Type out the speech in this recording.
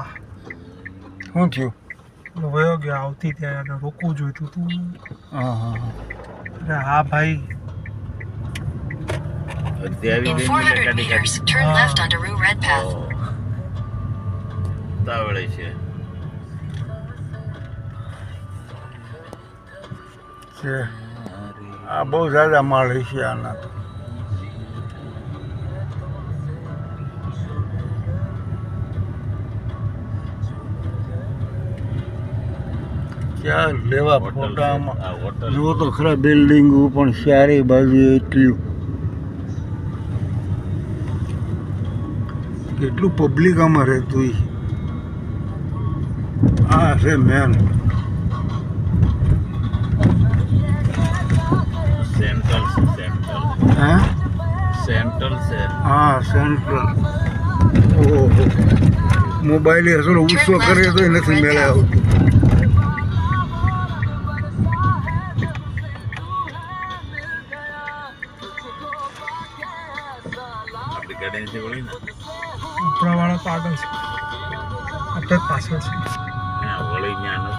હા. શું થયું? વયો ગયો આવતી ત્યારે એને રોકવું જોઈતું તું હા હા હા. અરે હા ભાઈ. આવી ગઈ 400 meters, turn left onto Rue Red Path. Tawde છે. છે. આ બહુ ઝાઝા માળ છે આના તો. ક્યાં લેવા. ફોટામાં? આ હોટલ. જુઓ તો ખરા બિલ્ડિંગો પણ ચારે બાજુ એટલી કેટલું પબ્લિક આમાં રહેતું. આ છે મેન સેન્ટ્રલ સેન્ટ્રલ હા? સેન્ટ્રલ છે. હા સેન્ટ્રલ ઓહો. મોબાઈલે હસલો ઉત્સવ કરે તો નથી મેળે આવતું આપણી ગાડી નથી વળી ને. ઉપરાવાળા તો આગળ છે. આપણે પાછળ છે. ત્યાં વળી નથી.